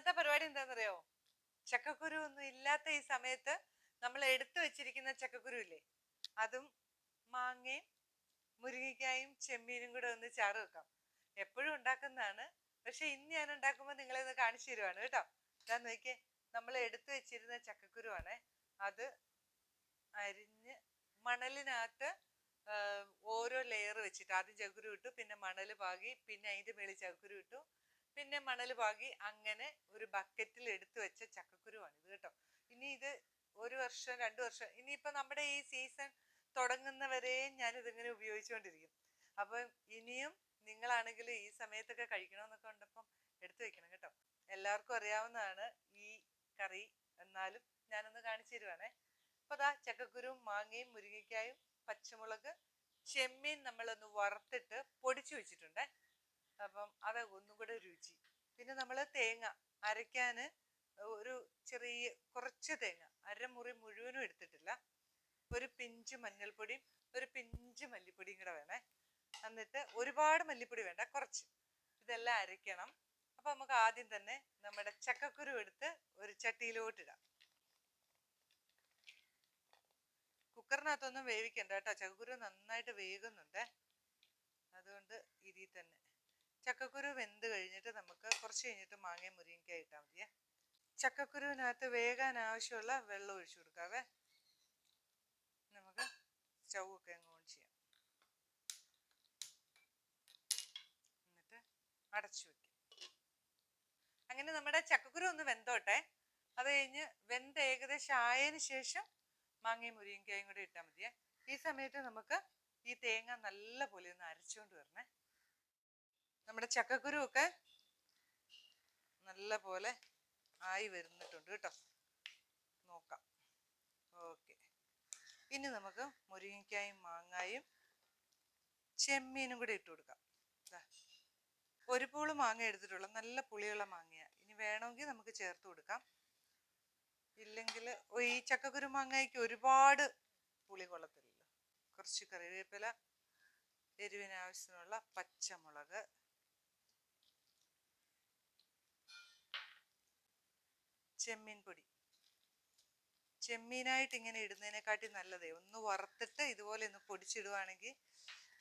ഇന്നത്തെ പരിപാടി എന്താണെന്നറിയോ ചക്കക്കുരു ഒന്നും ഇല്ലാത്ത ഈ സമയത്ത് നമ്മൾ എടുത്തു വെച്ചിരിക്കുന്ന ചക്കക്കുരു ഇല്ലേ അതും മാങ്ങയും മുരിങ്ങയ്ക്കായും ചെമ്മീനും കൂടെ ഒന്ന് ചാറ് വെക്കാം. എപ്പോഴും ഉണ്ടാക്കുന്നതാണ്. പക്ഷെ ഇന്ന് ഞാൻ ഉണ്ടാക്കുമ്പോൾ നിങ്ങളെ ഒന്ന് കാണിച്ചു തരുവാണ് കേട്ടോ. ഇതാ നോക്കിയേ നമ്മൾ എടുത്തു വെച്ചിരുന്ന ചക്കക്കുരുവാണ്. അത് അരിഞ്ഞ് മണലിനകത്ത് ഓരോ ലെയർ വെച്ചിട്ട് ആദ്യം ചക്കുരു ഇട്ടു പിന്നെ മണൽ പാകി പിന്നെ അതിന്റെ മേളിൽ ചക്കുരു ഇട്ടു. പിന്നെ മണൽ പാകി അങ്ങനെ ഒരു ബക്കറ്റിൽ എടുത്തു വെച്ച ചക്കക്കുരുവാണ് ഇത് കേട്ടോ. ഇനി ഇത് ഒരു വർഷം രണ്ടു വർഷം ഇനിയിപ്പോൾ നമ്മുടെ ഈ സീസൺ തുടങ്ങുന്നവരെയും ഞാൻ ഇതിങ്ങനെ ഉപയോഗിച്ചുകൊണ്ടിരിക്കും. അപ്പം ഇനിയും നിങ്ങളാണെങ്കിൽ ഈ സമയത്തൊക്കെ കഴിക്കണമെന്നൊക്കെ ഉണ്ടപ്പം എടുത്തു വെക്കണം കേട്ടോ. എല്ലാവർക്കും അറിയാവുന്നതാണ് ഈ കറി. എന്നാലും ഞാനൊന്ന് കാണിച്ചു തരുവാണേ. അപ്പോൾ അതാ ചക്കക്കുരും മാങ്ങയും മുരിങ്ങയ്ക്കായും പച്ചമുളക് ചെമ്മീൻ നമ്മളൊന്ന് വറുത്തിട്ട് പൊടിച്ചു വെച്ചിട്ടുണ്ടേ. അപ്പം അത് ഒന്നും കൂടെ രുചി. പിന്നെ നമ്മൾ തേങ്ങ അരയ്ക്കാൻ ഒരു ചെറിയ കുറച്ച് തേങ്ങ അരമുറി മുഴുവനും എടുത്തിട്ടില്ല. ഒരു പിഞ്ച് മഞ്ഞൾപ്പൊടിയും ഒരു പിഞ്ച് മല്ലിപ്പൊടിയും കൂടെ വേണേ. എന്നിട്ട് ഒരുപാട് മല്ലിപ്പൊടി വേണ്ട കുറച്ച്. ഇതെല്ലാം അരയ്ക്കണം. അപ്പൊ നമുക്ക് ആദ്യം തന്നെ നമ്മുടെ ചക്കക്കുരു എടുത്ത് ഒരു ചട്ടിയിലോട്ടിടാം കുക്കറിനകത്തൊന്നും വേവിക്കണ്ട കേട്ടോ. ചക്കക്കുരു നന്നായിട്ട് വേകുന്നുണ്ട്. അതുകൊണ്ട് ഇതിൽ തന്നെ. ചക്കക്കുരു വെന്ത് കഴിഞ്ഞിട്ട് നമുക്ക് കുറച്ച് കഴിഞ്ഞിട്ട് മാങ്ങയും മുരിങ്ങയ്ക്കായി ഇട്ടാൽ മതിയേ. ചക്കക്കുരുവിനകത്ത് വേകാൻ ആവശ്യമുള്ള വെള്ളം ഒഴിച്ചു കൊടുക്കാവേ. നമുക്ക് സ്റ്റൗ അങ്ങ് ഓൺ ചെയ്യാം. എന്നിട്ട് അടച്ചു വെക്കും. അങ്ങനെ നമ്മുടെ ചക്കക്കുരു ഒന്ന് വെന്തോട്ടെ. അത് കഴിഞ്ഞ് വെന്ത് ഏകദേശം ആയതിനു ശേഷം മാങ്ങയും മുരിങ്ങയ്ക്കായും കൂടെ ഇട്ടാൽ മതിയേ. ഈ സമയത്ത് നമുക്ക് ഈ തേങ്ങ നല്ല പോലെ ഒന്ന് അരച്ചുകൊണ്ട് വരണേ. നമ്മുടെ ചക്കക്കുരു ഒക്കെ നല്ല പോലെ ആയി വരുന്നിട്ടുണ്ട് കേട്ടോ. നോക്കാം. ഓക്കെ. ഇനി നമുക്ക് മുരിങ്ങയ്ക്കായും മാങ്ങായും ചെമ്മീനും കൂടെ ഇട്ട് കൊടുക്കാം. ഒരു പൂൾ മാങ്ങ എടുത്തിട്ടുള്ള നല്ല പുളിയുള്ള മാങ്ങയാണ് ഇനി വേണമെങ്കിൽ നമുക്ക് ചേർത്ത് കൊടുക്കാം. ഇല്ലെങ്കിൽ ഈ ചക്കക്കുരു മാങ്ങയ്ക്ക് ഒരുപാട് പുളി കൊള്ളത്തില്ലല്ലോ. കുറച്ച് കറിവേപ്പില എരിവിന് ആവശ്യത്തിനുള്ള പച്ചമുളക് ചെമ്മീൻ പൊടി ചെമ്മീനായിട്ട് ഇങ്ങനെ ഇടുന്നതിനെക്കാട്ടി നല്ലതേ. ഒന്ന് വറുത്തിട്ട് ഇതുപോലെ ഒന്ന് പൊടിച്ചിടുവാണെങ്കിൽ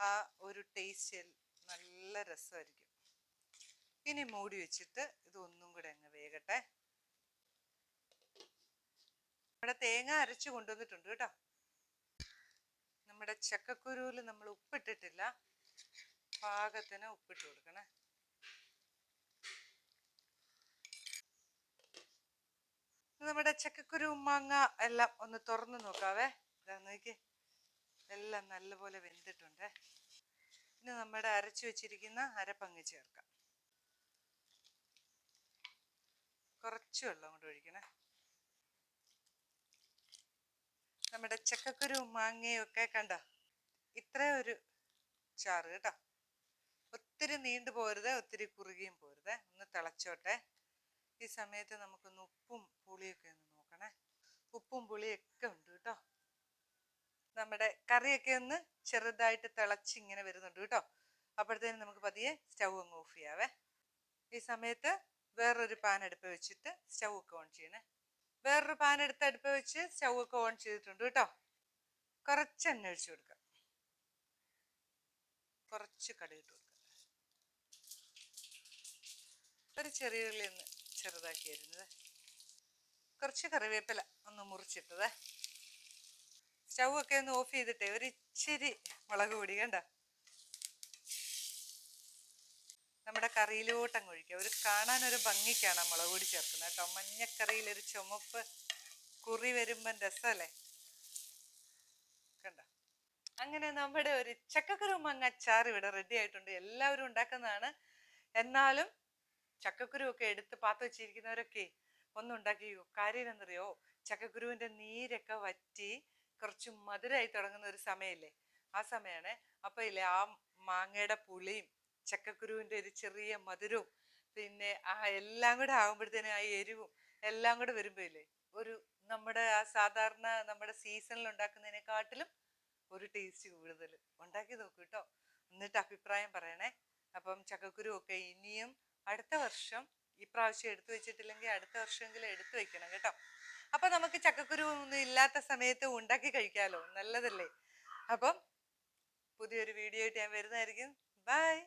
ആ ഒരു ടേസ്റ്റ് നല്ല രസമായിരിക്കും. ഇനി മൂടി വെച്ചിട്ട് ഇതൊന്നും കൂടെ അങ്ങ് വേകട്ടെ. നമ്മുടെ തേങ്ങ അരച്ച് കൊണ്ടുവന്നിട്ടുണ്ട് കേട്ടോ. നമ്മുടെ ചക്കക്കുരുവിൽ നമ്മൾ ഉപ്പിട്ടിട്ടില്ല. പാകത്തിന് ഉപ്പിട്ട് കൊടുക്കണേ. നമ്മുടെ ചക്കക്കുരു മാങ്ങ എല്ലാം ഒന്ന് തുറന്ന് നോക്കാവേ. ഇതാ നോക്കി എല്ലാം നല്ലപോലെ വെന്തിട്ടുണ്ട്. ഇനി നമ്മുടെ അരച്ചു വെച്ചിരിക്കുന്ന അരപ്പങ്ങ് ചേർക്കാം. കുറച്ച് വെള്ളം കൊണ്ട് ഒഴിക്കണേ. നമ്മുടെ ചക്കക്കുരു മാങ്ങയും ഒക്കെ കണ്ട? ഇത്ര ഒരു ചാറ് കേട്ടോ. ഒത്തിരി നീണ്ടു പോരുത് ഒത്തിരി കുറുകിയും പോരുത്. ഒന്ന് തിളച്ചോട്ടെ. ഈ സമയത്ത് നമുക്കൊന്ന് ഉപ്പും പുളിയൊക്കെ ഒന്ന് നോക്കണേ. ഉപ്പും പുളിയൊക്കെ ഉണ്ട് കേട്ടോ. നമ്മുടെ കറിയൊക്കെ ഒന്ന് ചെറുതായിട്ട് തിളച്ച് ഇങ്ങനെ വരുന്നുണ്ട് കേട്ടോ. അപ്പോഴത്തേനും നമുക്ക് പതിയെ സ്റ്റൗ അങ്ങ് ഓഫ് ചെയ്യാവേ. ഈ സമയത്ത് വേറൊരു പാൻ അടുപ്പ് വെച്ചിട്ട് സ്റ്റൗ ഒക്കെ ഓൺ ചെയ്യണേ. വേറൊരു പാൻ എടുത്ത് അടുപ്പ് വെച്ച് സ്റ്റൗ ഒക്കെ ഓൺ ചെയ്തിട്ടുണ്ട് കേട്ടോ. കുറച്ച് എണ്ണ ഒഴിച്ചു കൊടുക്കുക കുറച്ച് കടുകിട്ട് കൊടുക്കുക ഒരു ചെറിയ ഉള്ളി ഒന്ന് ചെറുതാക്കി അരിഞ്ഞത് കുറച്ച് കറിവേപ്പില ഒന്ന് മുറിച്ചിട്ടത്. സ്റ്റൗ ഒക്കെ ഒന്ന് ഓഫ് ചെയ്തിട്ടേ ഒരു ഇച്ചിരി മുളക് പൊടി കണ്ട? നമ്മുടെ കറിയിലോട്ട് അങ്ങ് ഒഴിക്കുക. ഒരു കാണാൻ ഒരു ഭംഗിക്കാണ് മുളക് പൊടി ചേർക്കുന്നത് കേട്ടോ. മഞ്ഞക്കറിയിൽ ഒരു ചുമപ്പ് കുറി വരുമ്പം രസമല്ലേ? കണ്ട? അങ്ങനെ നമ്മുടെ ഒരു ചക്കക്കുരു മങ്ങ അച്ചാർ ഇവിടെ റെഡി ആയിട്ടുണ്ട്. എല്ലാവരും ഉണ്ടാക്കുന്നതാണ്. എന്നാലും ചക്കക്കുരു ഒക്കെ എടുത്ത് പാത്ത് വെച്ചിരിക്കുന്നവരൊക്കെ ഒന്നുണ്ടാക്കി കാര്യം എന്നറിയോ ചക്കക്കുരുവിന്റെ നീരൊക്കെ വറ്റി കുറച്ച് മധുരമായി തുടങ്ങുന്ന ഒരു സമയല്ലേ ആ സമയമാണ് അപ്പൊ ഇല്ലേ ആ മാങ്ങയുടെ പുളിയും ചക്കക്കുരുവിന്റെ ഒരു ചെറിയ മധുരവും പിന്നെ ആ എല്ലാം കൂടെ ആകുമ്പോഴത്തേനും ആ എരിവും എല്ലാം കൂടെ വരുമ്പോ ഇല്ലേ ഒരു നമ്മുടെ ആ സാധാരണ നമ്മുടെ സീസണിൽ ഉണ്ടാക്കുന്നതിനെക്കാട്ടിലും ഒരു ടേസ്റ്റ് കൂടുതൽ ഉണ്ടാക്കി നോക്കൂ കേട്ടോ. എന്നിട്ട് അഭിപ്രായം പറയണേ. അപ്പം ചക്കക്കുരു ഒക്കെ ഇനിയും അടുത്ത വർഷം ഈ പ്രാവശ്യം എടുത്തു വെച്ചിട്ടില്ലെങ്കിൽ അടുത്ത വർഷമെങ്കിലും എടുത്തു വെക്കണം കേട്ടോ. അപ്പൊ നമുക്ക് ചക്കക്കുരു ഒന്നും ഇല്ലാത്ത സമയത്ത് ഉണ്ടാക്കി കഴിക്കാലോ. നല്ലതല്ലേ? അപ്പം പുതിയൊരു വീഡിയോ ആയിട്ട് ഞാൻ വരുന്നതായിരിക്കും. ബൈ